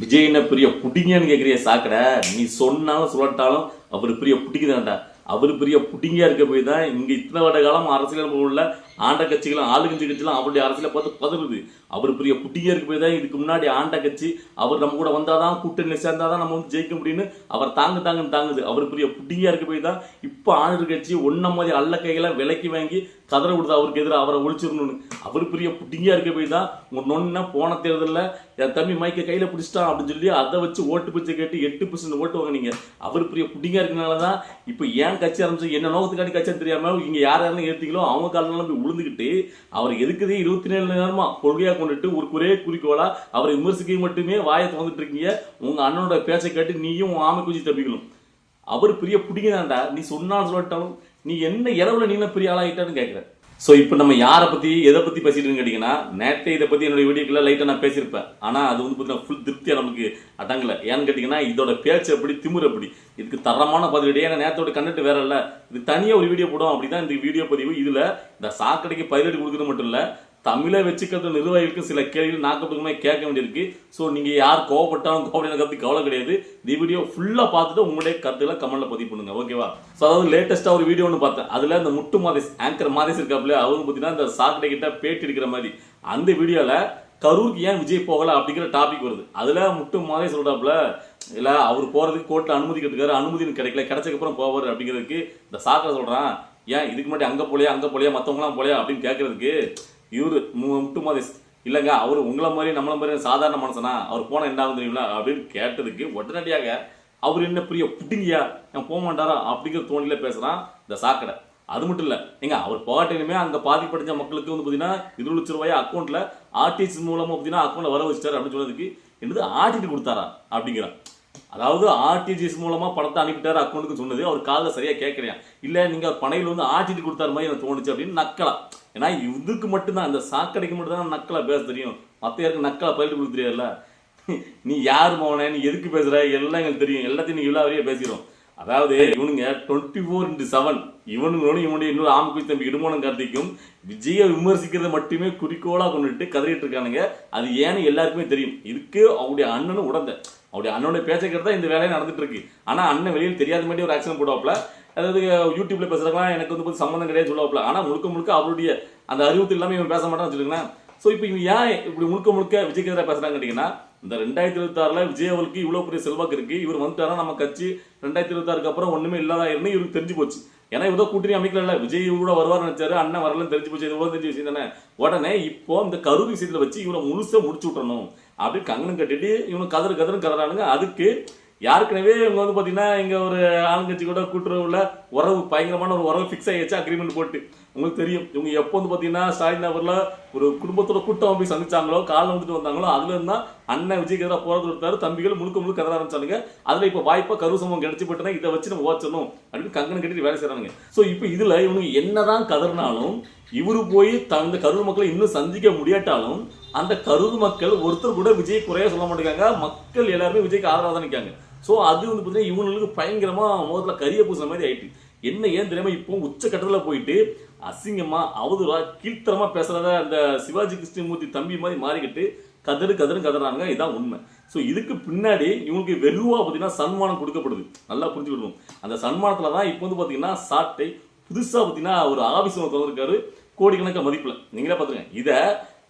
விஜய் என்ன பெரிய புடிங்கன்னு கேட்குறிய சாக்கடை. நீ சொன்னாலும் சொல்லட்டாலும் அவர் பெரிய புடிக்குதான்டா அவர் பெரிய புடிங்கியா இருக்க போய் தான் இங்கே இத்தனை வருட காலம் அரசியல் உள்ள ஆண்ட கட்சிகளும் ஆளுங்கட்சி கட்சிலாம் அவருடைய அரசியலை பார்த்து பதறுது. அவர் பெரிய புட்டியா இருக்க போய் தான் இதுக்கு முன்னாடி ஆண்ட கட்சி. அவர் நம்ம கூட வந்தாதான் கூட்டணி சேர்ந்தாதான் நம்ம வந்து ஜெயிக்க முடியும்னு அவர் தாங்க தாங்கன்னு தாங்குது. அவர் பெரிய புட்டியா இருக்க போய் தான் இப்போ ஆளுநர் கட்சி ஒன்ன மாதிரி அல்ல கைகளை விலக்கி வாங்கி கதற விடுது. அவருக்கு எதிராக அவரை ஒழிச்சிடணும்னு. அவர் பெரிய புட்டிங்காக இருக்க போய் தான் உங்க நொன்ன போன தேர்தலில் என் தம்பி மைக்க கையில பிடிச்சிட்டான் அப்படின்னு சொல்லி அதை வச்சு ஓட்டு பிச்சை கேட்டு எட்டு பர்சன்ட் ஓட்டு வாங்கினீங்க. அவர் பெரிய புட்டிங்கா இருக்கனால தான் இப்போ ஏன் கட்சி ஆரம்பிச்சு என்ன நோக்கத்துக்காண்டி கட்சி தெரியாம இங்க யார் யாரும் ஏற்றிங்களோ அவங்க காலனால போய் விழுந்துக்கிட்டு அவர் எதுக்குதே இருபத்தி நேழு நேரமா கொள்கையா கொண்டுட்டு ஒரு குறைய குறிக்கோளா அவரை விமர்சிக்க மட்டுமே வாயை திறந்துட்டு இருக்கீங்க. உங்க அண்ணனோட பேச்சை கேட்டு நீயும் உன் ஆமை குச்சி தப்பிக்கணும். அவர் பெரிய பிடிக்குதாண்டா நீ சொன்னாலும் சொல்லட்டாலும் நீ என்ன இரவுல நீ என்ன பெரிய ஆளாயிட்டான்னு கேட்குற ஸோ இப்போ நம்ம யாரை பற்றி எதை பற்றி பேசிட்டு கேட்டிங்கன்னா நேற்றே இதை பற்றி என்னோட வீடியோக்குள்ள லைட்டாக நான் பேசியிருப்பேன். ஆனால் அது வந்து பார்த்தீங்கன்னா ஃபுல் திருப்தியாக நமக்கு அடங்கலை. ஏன்னு கேட்டிங்கன்னா இதோட பேச்சு எப்படி திமிரு எப்படி? இதுக்கு தரமான பதிலடி. ஏன்னா நேரத்தோட கண்டென்ட் வேற இல்லை. இது தனியாக ஒரு வீடியோ போடும் அப்படி தான் இந்த வீடியோ பதிவு இதில் இந்த சாக்கடைக்கு பதிலடி கொடுக்குறது மட்டும் இல்லை தமிழை வச்சுக்கிறது நிர்வாகிகளுக்கு சில கேள்விகள் நாக்கப்புறமே கேட்க வேண்டியிருக்கு. ஸோ நீங்கள் யார் கோவப்பட்டாலும் கோவப்பட கருத்து கவலை கிடையாது. இந்த வீடியோ ஃபுல்லாக பார்த்துட்டு உங்களுடைய கருத்துக்களை கமெண்ட்ல பதிவு பண்ணுங்க. ஓகேவா ஸோ அதாவது லேட்டஸ்ட்டாக ஒரு வீடியோ ஒன்று பார்த்தேன். அதில் அந்த முட்டு மாதேஸ் ஆங்கர் மாதேஸ் இருக்காப்புல அவங்க பார்த்தீங்கன்னா அந்த சாக்கடை கிட்ட பேட்டி எடுக்கிற மாதிரி. அந்த வீடியோவில் கரூருக்கு ஏன் விஜய் போகலை அப்படிங்கிற டாபிக் வருது. அதில் முட்டு மாதேஸ் சொல்கிறாப்புல இல்லை அவர் போகிறதுக்கு கோர்ட்டில் அனுமதி கேட்டுக்காரு அனுமதி கிடைக்கல. கிடைச்சக்கப்புறம் போவார் அப்படிங்கிறதுக்கு இந்த சாக்கடை சொல்கிறான் ஏன் இதுக்கு முன்னாடி அங்கே போலையா அங்கே போலையா மற்றவங்களாம் போலையா? அப்படின்னு கேட்கறதுக்கு இவரு மு- முட்டு மாதேஸ் இல்லைங்க அவர் உங்களை மாதிரி நம்மளை மாதிரி சாதாரண மனுஷனா அவர் போனால் என்ன ஆகும் தெரியுங்களா? அப்படின்னு கேட்டதுக்கு உடனடியாக அவர் என்ன பெரிய புட்டிங்கயா நான் போக மாட்டாரா? அப்படிங்கிற தோணியில் பேசுகிறான் இந்த சாக்கடை. அது மட்டும் இல்லை ஏங்க அவர் போகட்டினுமே அங்கே பாதிப்படைஞ்ச மக்களுக்கு வந்து பார்த்தீங்கன்னா இருபது லட்ச ரூபாய் அக்கௌண்ட்டில் ஆர்டிசி மூலமாக பார்த்தீங்கன்னா அக்கௌண்ட்டில் வர வச்சிட்டார் அப்படின்னு சொன்னதுக்கு என்னது ஆர்டிடி கொடுத்தாரா அப்படிங்கிறான். அதாவது ஆர்டிஜிஎஸ் மூலமாக பணத்தை அனுப்பிட்டார் அக்கௌண்ட்டுக்கு சொன்னது அவர் காலில் சரியாக கேட்கலையா? இல்லை நீங்கள் பணையில் வந்து ஆர்டிடி கொடுத்தாரு மாதிரி எனக்கு தோணுச்சு அப்படின்னு நக்கலாம் ஏன்னா இதுக்கு மட்டும்தான் அந்த சாக்கடைக்கு மட்டும்தான் தான் பேச தெரியும். மத்த யாருக்கு நக்கலா பயிட்டு கொடுக்க தெரியாதுல்ல? நீ யார் போன நீ எதுக்கு பேசுகிற எல்லாம் எங்களுக்கு தெரியும். எல்லாத்தையும் நீ இவ்வளோ வரையே பேசிடும் அதாவது இவனுங்க டுவெண்ட்டி ஃபோர் இன்ட்டு செவன் இவனுங்களோட இவனுடைய இன்னொரு ஆமக்குடி தம்பி இடுமோனம் கார்த்திக்கும் விஜயை விமர்சிக்கிறத மட்டுமே குறிக்கோளாக கொண்டுட்டு கதறிட்டு இருக்கானுங்க அது ஏன்னு எல்லாருக்குமே தெரியும். இதுக்கு அவருடைய அண்ணனும் உடந்த. அவருடைய அண்ணனுடைய பேச்சைக்கிறது தான் இந்த வேலையை நடந்துட்டு இருக்கு ஆனால் அண்ணன் வெளியில் தெரியாத மாதிரி ஒரு ஆக்ஷன் போடுவாப்ல அதாவது யூடியூப்ல பேசுறாங்களா எனக்கு வந்து கொஞ்சம் சம்மந்தம் கிடையாது சொல்லுவாப்ல ஆனால் முழுக்க முழுக்க அவருடைய அந்த அறிவுத்து இல்லாமல் இவன் பேச மாட்டான்னு வச்சுருக்கேன் ஸோ இப்போ இவன் ஏன் இப்படி முழுக்க முழுக்க விஜய்க்கு எதிராக பேசுறாங்க கேட்டிங்கன்னா இந்த ரெண்டாயிரத்தி இருபத்தி ஆறுல விஜய் அவருக்கு இவ்வளவு பெரிய செல்வாக்கு இருக்கு. இவர் வந்துட்டாரா நம்ம கட்சி ரெண்டாயிரத்தி இருபத்தி ஆறுக்கு அப்புறம் ஒண்ணுமே இல்லாத இவருக்கு தெரிஞ்சு போச்சு. ஏன்னா இவதோ கூட்டணி அமைக்கல விஜய் கூட வருவார் நினைச்சாரு. அண்ணன் வரலன்னு தெரிஞ்சு போச்சு. இது தெரிஞ்சு விஷயம் தானே. உடனே இப்போ இந்த கருவி விஷயத்துல வச்சு இவரை முழுசா முடிச்சு விட்டணும் அப்படி கங்கணம் கட்டிட்டு இவனு கதறு கதறு கதறானுங்க. அதுக்கு யாருக்குனவே இவங்க வந்து பாத்தீங்கன்னா இங்க ஒரு ஆளுங்கட்சி கூட கூட்டுறவுல உறவு பயங்கரமான ஒரு உறவு ஃபிக்ஸ் ஆகிடுச்சு அக்ரிமெண்ட் போட்டு. உங்களுக்கு தெரியும். இவங்க எப்போ வந்து பார்த்தீங்கன்னா ஸ்டாலின் நகரில் ஒரு குடும்பத்தோட கூட்டம் போய் சந்திச்சாங்களோ காலம் வந்துட்டு வந்தாங்களோ அதுல இருந்தா அண்ணன் விஜய்க்கு எதிராக போறது கொடுத்தாரு தம்பிகள் முழுக்க முழுக்க கதற ஆரம்பிச்சானுங்க. அதில் இப்போ வாய்ப்பாக கரு சமம் கிடைச்சு போட்டுனா இதை வச்சு நம்ம ஓச்சணும் அப்படின்னு கங்கணம் கட்டிட்டு வேலை செய்கிறாங்க ஸோ இப்போ இதில் இவனுக்கு என்னதான் கதறினாலும் இவரு போய் தந்த கரூர் மக்களை இன்னும் சந்திக்க முடியாட்டாலும் அந்த கரூர் மக்கள் ஒருத்தர் கூட விஜய் குறைய சொல்ல மாட்டேங்காங்க. மக்கள் எல்லாருமே விஜய்க்கு ஆதரவாக தான் நிற்காங்க ஸோ அது வந்து பார்த்தீங்கன்னா இவங்களுக்கு பயங்கரமாக முதல்ல கரிய பூசின மாதிரி ஆயிட்டு. என்ன ஏன் தெரியாம இப்போ உச்சக்கட்டத்தில் போயிட்டு அசிங்கமா அவதூறா கீழ்த்தரமா பேசுறத அந்த சிவாஜி கிருஷ்ணமூர்த்தி தம்பி மாதிரி மாறிக்கிட்டு கதறு கதறு கதறாங்க இதான் உண்மை. ஸோ இதுக்கு பின்னாடி இவங்களுக்கு வெகுவா பார்த்தீங்கன்னா சன்மானம் கொடுக்கப்படுது. நல்லா புரிஞ்சுக்கணும் அந்த சன்மானத்தில் தான் இப்போ வந்து பார்த்தீங்கன்னா சாட்டை புதுசாக பார்த்தீங்கன்னா ஒரு ஆஃபீஸ் ஒன்று திறந்திருக்காரு. கோடிக்கணக்க மதிப்பில். நீங்களே பார்த்துருங்க இதை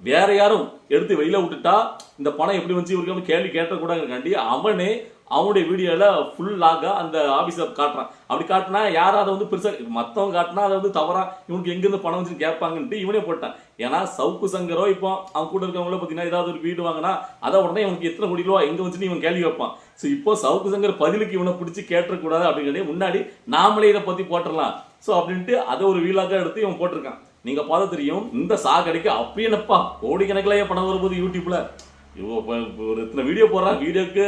வேற யாரும் எடுத்து வெளியில விட்டுட்டா இந்த பணம் எப்படி வந்து இவருக்கு கேள்வி கேட்டக்கூடாதுக்காண்டி அவனே அவனுடைய வீடியோவில் ஃபுல்லாக அந்த ஆபீஸை காட்டுறான். அப்படி காட்டினா யாரும் அதை வந்து பெருசாக மற்றவங்க காட்டினா அதை வந்து தவறா இவனுக்கு எங்கேருந்து பணம் வந்து கேட்பாங்கன்ட்டு இவனே போட்டான். ஏன்னா சவுக்கு சங்கரோ இப்போ அவன் கூட இருக்கவங்கள பார்த்தீங்கன்னா ஏதாவது ஒரு வீடு வாங்கினா அதை உடனே இவனுக்கு எத்தனை கோடி ரூபா எங்கே வந்துட்டு இவன் கேள்வி வைப்பான் ஸோ இப்போ சவுக்கு சங்கர் பதிலுக்கு இவனை பிடிச்சி கேட்டக்கூடாது அப்படிங்கிறதே முன்னாடி நாமளே இதை பற்றி போட்டுடலாம். ஸோ அப்படின்ட்டு அதை ஒரு வீலாக எடுத்து இவன் போட்டிருக்கான். நீங்க பார்த்து தெரியும் இந்த சாக்கடைக்கு அப்படியே என்னப்பா? கோடிக்கணக்கிலேயே பணம் வரும்போது யூடியூப்ல. ஒரு இத்தனை வீடியோ போடுறான் வீடியோக்கு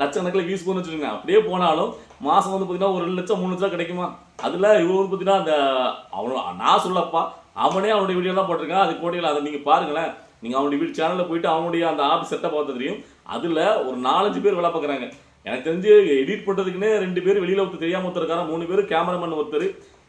லட்சக்கணக்கில் வியூஸ் போன்னு வச்சுருங்க அப்படியே போனாலும் மாதம் வந்து பார்த்தீங்கன்னா ஒரு ரெண்டு லட்சம் மூணு லட்சம் கிடைக்குமா? அதில் இவன் வந்து பார்த்தீங்கன்னா அந்த அவனோட நான் சொல்லப்பா அவனே அவனுடைய வீடியோலாம் போட்டிருக்கான் அது கோடியில் அதை நீங்கள் பாருங்களேன். நீங்கள் அவனுடைய வீடு சேனலில் போயிட்டு அவனுடைய அந்த ஆஃபீஸ் செட்டை பார்த்து தெரியும். அதில் ஒரு நாலஞ்சு பேர் வேலை பார்க்குறாங்க. எனக்கு தெரிஞ்சு எடிட் பண்ணுறதுக்குன்னே ரெண்டு பேர் வெளியில் ஒருத்தர் தெரியாமல் ஒருத்தர் இருக்காரா. மூணு பேர் கேமராமேன் ஒருத்தர்.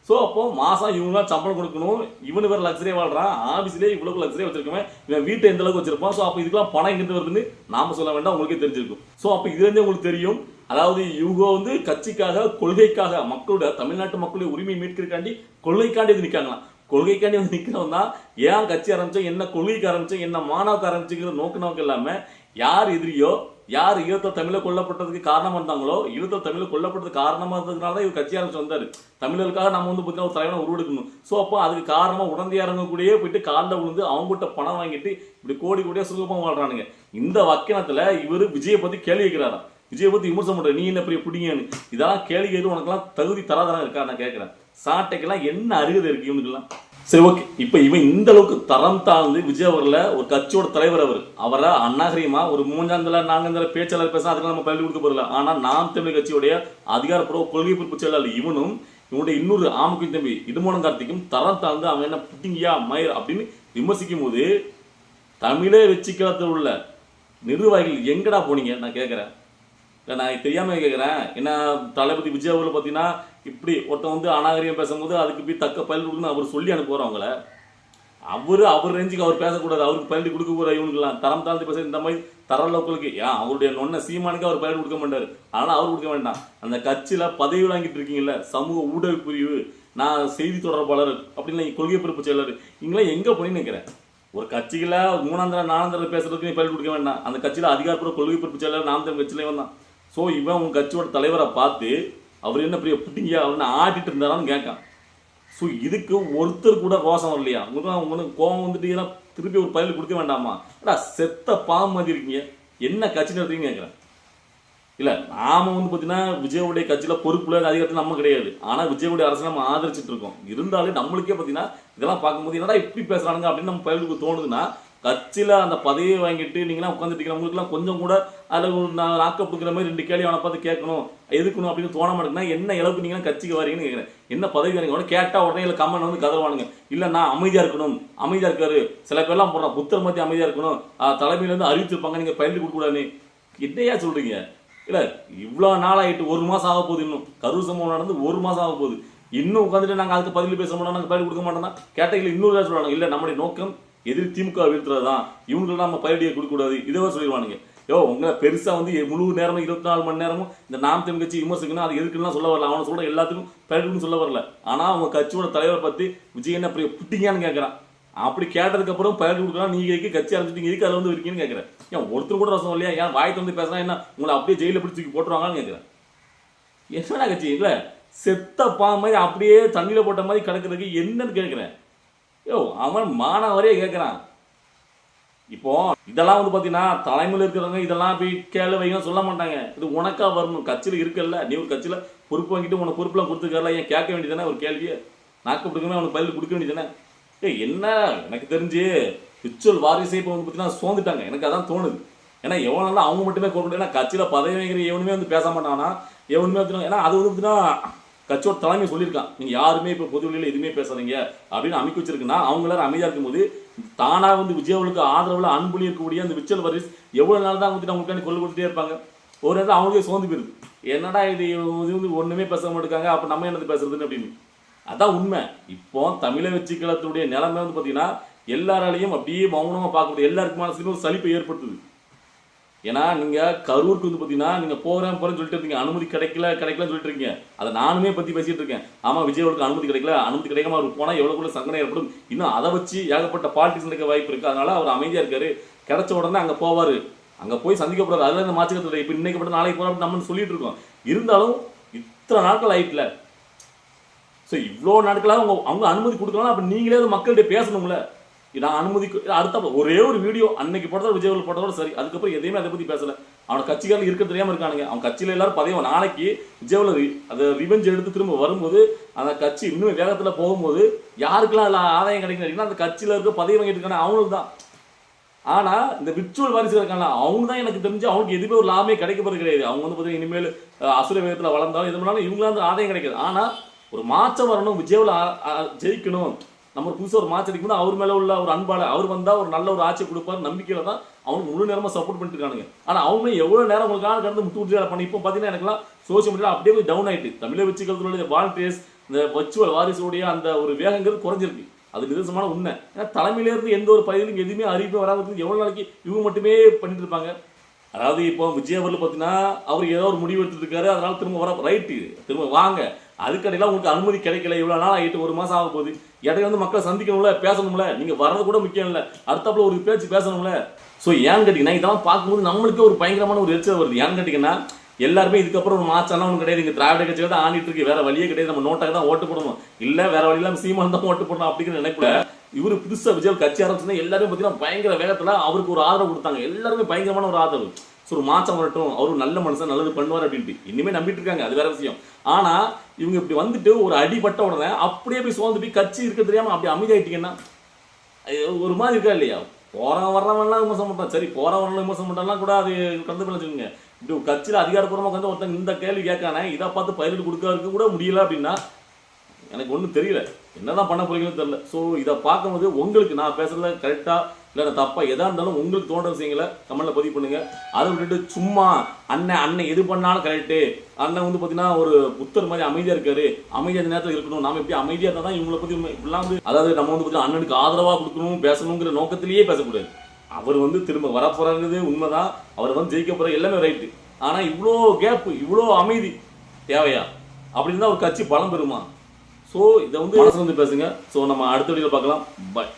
ஸோ அப்போ மாதம் இவங்களாம் சம்பளம் கொடுக்கணும். இவனு வேறு லக்ஸரியாக வாழ்றான். ஆஃபீஸ்லேயே இவ்வளோ லக்ஸரியாக வச்சிருக்கவன். இவன் வீட்டை எந்த அளவுக்கு வச்சிருப்பான்? ஸோ அப்போ இதுக்கெல்லாம் பணம் எங்கிருந்து வருதுன்னு நாம சொல்ல வேண்டாம். உங்களுக்கே தெரிஞ்சிருக்கும். ஸோ அப்போ இதுலேருந்தே உங்களுக்கு தெரியும். அதாவது இவங்க வந்து கட்சிக்காக கொள்கைக்காக மக்களோட தமிழ்நாட்டு மக்களுடைய உரிமை மீட்கிறக்காண்டி கொள்கைக்காண்டி இது நிற்காங்களாம் கொள்கைக்காண்டி வந்து நிற்கிறவன் தான் ஏன் கட்சி ஆரம்பிச்சோம் என்ன கொள்கைக்கு ஆரம்பிச்சோம் என்ன மாணவக்கு ஆரம்பிச்சுங்கிற நோக்கு நோக்கம் இல்லாமல் யார் எதிரியோ யார் ஈழத்தில் தமிழை கொல்லப்பட்டதுக்கு காரணமாக இருந்தாங்களோ ஈழத்தில் தமிழை கொல்லப்பட்டதுக்கு காரணமாக இருந்ததுனால தான் இவர் கட்சி ஆரம்பிச்சு வந்தார். தமிழர்களுக்காக நம்ம வந்து பார்த்தீங்கன்னா ஒரு தலைவனை உருவெடுக்கணும். ஸோ அப்போ அதுக்கு காரணமாக உடந்தையா இறங்கக்கூடியே போயிட்டு காலில் விழுந்து அவங்ககிட்ட பணம் வாங்கிட்டு இப்படி கோடி கோடியாக சுகமா வாழ்றானுங்க. இந்த வக்கணத்தில் இவர் விஜயை பற்றி கேள்வி கேட்கிறாராம். விஜயை பற்றி விமர்சனம் பண்ணுற நீ என்ன பெரிய பிடிங்கன்னு. இதெல்லாம் கேள்வி கேட்டு உனக்கெல்லாம் தகுதி தராதரம் இருக்கா நான் கேட்குறேன். சாட்டைக்கெல்லாம் என்ன அருகதை இருக்கு இவனுக்கெல்லாம்? சரி ஓகே. இப்போ இவன் இந்த அளவுக்கு தரம் தாழ்ந்து விஜய் ஒரு கட்சியோட தலைவர் அவர். அவரை அநாகரிகமா ஒரு மூஞ்சாந்தல நாங்கந்தல பேச்சாளர் பேச அதுக்கு நம்ம பள்ளி கொடுக்க போறல ஆனால் நாம் தமிழ் கட்சியுடைய அதிகாரப்பூர்வ கொள்கை பொறுப்பு செயலாளர் இவனும் இவனுடைய இன்னொரு ஆமுக்கு தம்பி இடுமோனம் கார்த்திக்கும் தரம் தாழ்ந்து அவன் என்ன புட்டிங்கியா மயர் அப்படின்னு விமர்சிக்கும் போது தமிழே வெச்சிக்கலத்தில் உள்ள நிர்வாகிகள் எங்கடா போனீங்க? நான் கேட்குறேன் இல்லை நான் தெரியாமல் கேட்குறேன் என்ன தளபதி விஜய் அவர்கள் பார்த்தீங்கன்னா இப்படி ஒருத்தன் வந்து அநாகரியம் பேசும்போது அதுக்கு போய் தக்க பயில் கொடுக்குன்னு அவர் சொல்லி அனுப்புவார் அவங்கள. அவர் அவர் ரேஞ்சுக்கு அவர் பேசக்கூடாது. அவருக்கு பயிர் கொடுக்க கூடாது இவனுக்குலாம் தரம் தாழ்ந்து பேச இந்த மாதிரி தர லோக்கலுக்கு ஏன் அவருடைய நொன்ன சீமானுக்கு அவர் பயிர் கொடுக்க மாட்டார். ஆனால் அவர் கொடுக்க வேண்டாம். அந்த கட்சியில் பதவி வாங்கிட்டு இருக்கீங்கல்ல சமூக ஊடக பிரிவு நான் செய்தி தொடர்பாளர் அப்படின்னு கொள்கை பொறுப்பு செயலர் இங்கெல்லாம் எங்கே போய் நிற்கிறேன் ஒரு கட்சிகளை மூணாந்திர நாலாந்திர பேசுறதுக்கு நீ பயிர் கொடுக்க வேண்டாம். அந்த கட்சியில் அதிகாரப்பூர்வ கொள்கை பொறுப்பு செயலர் நாம் தமிழ் கட்சியிலே வந்தான் ஸோ இவன் உங்கள் கட்சியோட தலைவரை பார்த்து அவர் என்ன பெரிய புட்டிங்க அப்படின்னு ஆட்டிட்டு இருந்தாரான்னு கேட்கான். ஸோ இதுக்கு ஒருத்தர் கூட ரோசம் வரலையா? உங்களுக்கு உங்களுக்கு கோவம் வந்துட்டீங்கன்னா திருப்பி ஒரு பயிர் கொடுக்க வேண்டாமா? ஏடா செத்த பாம் மாதிரி இருக்கீங்க. என்ன கட்சி நடத்துறீங்கன்னு கேட்குறேன். இல்லை நாம வந்து பார்த்தீங்கன்னா விஜயவுடைய கட்சியில் பொறுப்புல அதிகாரத்தில் நம்ம கிடையாது. ஆனால் விஜயவுடைய அரசு நம்ம ஆதரிச்சுட்டு இருக்கோம். இருந்தாலும் நம்மளுக்கே பார்த்தீங்கன்னா இதெல்லாம் பார்க்கும்போது என்னடா இப்படி பேசுகிறானுங்க அப்படின்னு நம்ம பயலுக்கு தோணுதுன்னா கட்சியில் அந்த பதவியை வாங்கிட்டு நீங்களாம் உட்காந்துட்டு உங்களுக்குலாம் கொஞ்சம் கூட அதில் நான் நாக்க கொடுக்குற மாதிரி ரெண்டு கேள்வி அவனை பார்த்து கேட்கணும். எதுக்கணும் அப்படின்னு தோண மாட்டேங்குன்னா என்ன அளவுக்கு நீங்களாம் கட்சிக்கு வரீங்கன்னு கேட்குறேன். என்ன பதவி வரீங்க உடனே கேட்டால் உடனே இல்லை கம்மன் வந்து கதவானுங்க. இல்லை நான் அமைதியாக இருக்கணும். அமைதியாக இருக்காரு. சில பேர்லாம் போடுறான். புத்தர் மத்திய அமைதியாக இருக்கணும். தலைமையிலேருந்து அறிவிச்சிருப்பாங்க நீங்கள் பயிர்ந்து கொடுக்கூடாதுன்னு என்னையா சொல்கிறீங்க இல்லை இவ்வளோ நாள் ஆயிட்டு ஒரு மாதம் ஆக போகுது இன்னும். கரூர் சம்பவம் நடந்து ஒரு மாதம் ஆக போகுது. இன்னும் உட்காந்துட்டு நாங்கள் அதுக்கு பதில் பேச மாட்டோம் நாங்கள் பயிர் கொடுக்க மாட்டோம்னா கேட்டகிரியில் இன்னொரு வேலை இல்லை நம்முடைய நோக்கம் எதிர் திமுக வீழ்த்துறது தான் இவங்களுக்கு நம்ம பயிரடியை கொடுக்கக்கூடாது. இதுவே சொல்லிடுவானுங்க. யோ உங்களை பெருசாக வந்து முழு நேரமும் இருபத்தி நாலு மணி நேரமும் இந்த நாம் தமிழ் கட்சி விமர்சிக்கணும் அது எதுக்குன்னு சொல்ல வரல. அவனை சொல்ற எல்லாத்துக்கும் பயிர்னு சொல்ல வரல. ஆனால் அவங்க கட்சியோட தலைவரை பற்றி விஜய் என்ன அப்படி புட்டிங்கன்னு கேட்குறான் அப்படி கேட்டதுக்கப்புறம் அப்புறம் கொடுக்கலாம் நீங்கள் இருக்கு கட்சி ஆரம்பிச்சிட்டீங்க? இருக்கு அதை வந்து இருக்கீங்கன்னு கேட்கறேன் ஏன் ஒருத்தர் கூட ரசம் இல்லையா? ஏன் வாய் வந்து பேசுனா என்ன? உங்களை அப்படியே ஜெயிலில் பிடிச்சி போட்டுருவாங்கன்னு கேட்குறேன் என்னடா கட்சி? இல்லை செத்த பா மாதிரி அப்படியே தண்ணியில் போட்ட மாதிரி கிடக்கிறதுக்கு என்னன்னு கேட்குறேன் யோ அவன் மாணவரே கேட்குறான் இப்போ இதெல்லாம் வந்து பார்த்தீங்கன்னா தலைமையில் இருக்கிறவங்க இதெல்லாம் போய் கேள்வி வைங்க சொல்ல மாட்டாங்க. இது உனக்கா வரணும். கட்சியில் இருக்கல்ல நீ ஒரு கட்சியில் பொறுப்பு வாங்கிட்டு உனக்கு பொறுப்புலாம் கொடுத்துருக்கல ஏன் கேட்க வேண்டியதானே ஒரு கேள்வியை? நாக்கு கொடுக்கணும் அவனுக்கு பதில் கொடுக்க வேண்டியதானே ஏய் என்ன? எனக்கு தெரிஞ்சு விச்சுவல் வாரிசை இப்போ வந்து பார்த்தீங்கன்னா சோர்ந்துட்டாங்க. எனக்கு அதான் தோணுது. ஏன்னா எவ்வளோ நாள் அவங்க மட்டுமே கொடுக்கணும் ஏன்னா கட்சியில் பதவி வைக்கிற எவனுமே வந்து பேச மாட்டானா? எவனுமே வந்து ஏன்னா அது வந்து பார்த்தீங்கன்னா கட்சியோட தலைமை சொல்லியிருக்கான். நீங்கள் யாருமே இப்போ பொது வழியில் எதுவுமே பேசாதீங்க. அப்படின்னு அமைக்க வச்சிருக்குன்னா அவங்க எல்லாரும் அமைதியாக இருக்கும்போது தானாக வந்து விஜயவளுக்கு ஆதரவில் அன்புலி இருக்கக்கூடிய அந்த விச்சல் வரிஸ் எவ்வளோ நாள் தான் வந்துட்டு அவங்களுக்காண்டி கொள்ளு கொடுத்துட்டே இருப்பாங்க. ஒரு நேரம் அவங்களே சோர்ந்து போயிருது. என்னடா இது இது வந்து ஒன்றுமே பேச மாட்டேங்காங்க அப்போ நம்ம என்னது பேசுறதுன்னு அப்படின்னு. அதான் உண்மை. இப்போ தமிழை வச்சுக்களத்துடைய நிலைமை வந்து பார்த்தீங்கன்னா எல்லாராலையும் அப்படியே மௌனமாக பார்க்கக்கூடிய எல்லாருக்கும் மனசுலையும் ஒரு சலிப்பை ஏற்படுத்துது. ஏன்னா நீங்கள் கரூருக்கு வந்து பார்த்தீங்கன்னா நீங்கள் போகிறேன் போறேன்னு சொல்லிட்டு இருக்கீங்க அனுமதி கிடைக்கல கிடைக்கலன்னு சொல்லிட்டு இருக்கீங்க. அதை நானுமே பற்றி பேசிகிட்டு இருக்கேன். ஆமாம் விஜயோருக்கு அனுமதி கிடைக்கல. அனுமதி கிடைக்காம அவர் எவ்வளோ எவ்வளவுக்குள்ள சங்கடம் ஏற்படும். இன்னும் அதை வச்சு ஏகப்பட்ட பாலிடிக்ஸ் நடக்க வாய்ப்பு இருக்குது அதனால் அவர் அமைதியாக இருக்காரு. கிடைச்ச உடனே அங்கே போவார். அங்கே போய் சந்திக்கப்படாது அதில் இந்த மாச்சுக்கிறது இப்போ இன்றைக்கு மட்டும் நாளைக்கு போறோம் நம்ம சொல்லிட்டு இருக்கோம். இருந்தாலும் இத்தனை நாட்கள் ஆயிட்டில். ஸோ இவ்வளோ நாட்களாக அவங்க அவங்க அனுமதி கொடுக்கலாம் அப்போ நீங்களே அது மக்கள்கிட்ட பேசணும்ல. நான் அனுமதி அடுத்த ஒரே ஒரு வீடியோ அன்னைக்கு போட்டதோட விஜய் போட்டதோட சரி. அதுக்கப்புறம் எதையுமே அதை பற்றி பேசல. அவன கட்சிக்காரங்க இருக்க தெரியாம இருக்கானுங்க. அவன் கட்சியில எல்லாரும் பதவி நாளைக்கு விஜய்ல அதை ரிவெஞ்ச் எடுத்து திரும்ப வரும்போது அந்த கட்சி இன்னும் வேகத்துல போகும்போது யாருக்கெல்லாம் அதில் ஆதாயம் கிடைக்கணும் அந்த கட்சியில இருக்க பதவி வாங்கிட்டு இருக்கானே அவங்களுக்கு தான். ஆனா இந்த விர்ச்சுவல் வாரிசு இருக்காங்க அவங்க தான் எனக்கு தெரிஞ்சு அவங்களுக்கு எதுவுமே ஒரு லாபமே கிடைக்க போறது கிடையாது. அவங்க வந்து பார்த்தீங்கன்னா இனிமேல் அசுர வேகத்துல வளர்ந்தாலும் இது பண்ணாலும் இவங்களாம் வந்து ஆதாயம் கிடைக்காது. ஆனா ஒரு மாற்றம் வரணும் விஜய்ல ஜெயிக்கணும். நம்ம புதுசாக ஒரு மாற்றத்துக்கு அடிக்கணும் அவர் மேலே உள்ள ஒரு அன்பால் அவர் வந்தால் ஒரு நல்ல ஒரு ஆட்சி கொடுப்பார் நம்பிக்கையில தான் அவனுக்கு முழு நேரமாக சப்போர்ட் பண்ணிட்டு இருக்கானுங்க. ஆனால் அவங்க எவ்வளோ நேரம் உங்களுக்காக கடந்து முத்து முத்து பண்ணி இப்போ பார்த்தீங்கன்னா எனக்குலாம் சோஷியல் மீடியா அப்படியே டவுன் ஆயிட்டு தமிழை வச்சுக்கிறதுல வாலண்டியர்ஸ் இந்த வச்சுவல் வாரிசுடைய அந்த ஒரு வேகங்கள் குறைஞ்சிருக்கு. அது நிதர்சனமான உண்மை. ஏன்னா தலைமையிலேருந்து எந்த ஒரு பகுதியிலும் எதுவுமே அறிவிப்பு வராது எவ்வளோ நாளைக்கு இவங்க மட்டுமே பண்ணிட்டு இருப்பாங்க. அதாவது இப்போ விஜய் அவர்கள் பார்த்தீங்கன்னா அவர் ஏதோ ஒரு முடிவு எடுத்துருக்காரு அதனால திரும்ப வர ரைட்டு திரும்ப வாங்க. அதுக்கடையில உங்களுக்கு அனுமதி கிடைக்கல இவ்வளோ நாள் ஆகிட்டு ஒரு மாதம் ஆக போகுது. இடையில வந்து மக்களை சந்திக்கணும்ல பேசணும்ல நீங்கள் வர்றது கூட முக்கியம் இல்லை. அடுத்தாப்புல ஒரு பேச்சு பேசணும்ல. ஸோ ஏன்னு கேட்டிங்கன்னா இதெல்லாம் பார்க்கும்போது நம்மளுக்கே ஒரு பயங்கரமான ஒரு எரிச்சல் வருது. ஏன்னு கேட்டிங்கன்னா எல்லாருமே இதுக்கப்புறம் ஒரு மாச்சாலாம் ஒன்று கிடையாது. இங்கே திராவிட கட்சிகள் தான் ஆடிட்டு இருக்கு. வேற வழியே கிடையாது. நம்ம நோட்டாக தான் ஓட்டு போடணும். இல்லை வேற வழி இல்லாம சீமான் தான் ஓட்டு போடணும் அப்படிங்கிற நினைப்புல இவரு புதுசாக விஜய் கட்சி ஆரம்பிச்சுன்னா எல்லாரும் பார்த்தீங்கன்னா பயங்கர வேகத்தில் அவருக்கு ஒரு ஆதரவு கொடுத்தாங்க. எல்லாருமே பயங்கரமான ஒரு ஆதரவு. ஸோ ஒரு மாற்றம் வரட்டும் அவர் நல்ல மனுஷன் நல்லது பண்ணுவார் அப்படின்ட்டு. இனிமேல் நம்பிட்டு இருக்காங்க அது வேற விஷயம். ஆனால் இவங்க இப்படி வந்துட்டு ஒரு அடிபட்ட உடனே அப்படியே போய் சோர்ந்து போய் கட்சி இருக்க தெரியாமல் அப்படி அமைதியாயிட்டீங்கன்னா ஒரு மாதிரி இருக்கா இல்லையா? போகிற வர்றவன்லாம் விமர்சனம் பண்ணுறான் சரி போறவன் விமர்சனம் பண்றாலாம் கூட அது கலந்து வச்சுக்கோங்க இப்படி கட்சியில் அதிகாரப்பூர்வமாக அதிகாரப்பூர்வமா வந்து ஒருத்தங்க இந்த கேள்வி கேட்கானே இதை பார்த்து பயிரிட்டு கொடுக்கறதுக்கு கூட முடியல அப்படின்னா எனக்கு ஒன்றும் தெரியல. என்னதான் பண்ண போறீங்கன்னு தெரியல. ஸோ இதை பார்க்கும்போது உங்களுக்கு நான் பேசுறதுல கரெக்டா இல்லை தப்பாக தப்பா எதா இருந்தாலும் உங்களுக்கு தோன்ற விஷயங்களை கமெண்ட்ல பதிவு பண்ணுங்க. அதை விட்டுட்டு சும்மா அண்ணன் அண்ணன் எது பண்ணாலும் கரெக்டு அண்ணன் வந்து பார்த்தீங்கன்னா ஒரு புத்தர் மாதிரி அமைதியா இருக்காரு. அமைதியா நேரத்தில் இருக்கணும். நாம எப்படி அமைதியா இருந்தால் தான் இவங்களை பத்தி இப்படிலாம் வந்து அதாவது நம்ம வந்து பார்த்தீங்கன்னா அண்ணனுக்கு ஆதரவா கொடுக்கணும் பேசணுங்கிற நோக்கத்திலேயே பேசக்கூடாது. அவர் வந்து திரும்ப வரப்போறாங்கிறது உண்மைதான். அவர் வந்து ஜெயிக்க போற எல்லாமே ரைட்டு ஆனா இவ்வளோ கேப் இவ்வளோ அமைதி தேவையா? அப்படின்னு தான் ஒரு கட்சி பலம் பெறுமா? ஸோ இதை வந்து பேசுங்க. ஸோ நம்ம அடுத்த வீடியோவில் பார்க்கலாம். பாய்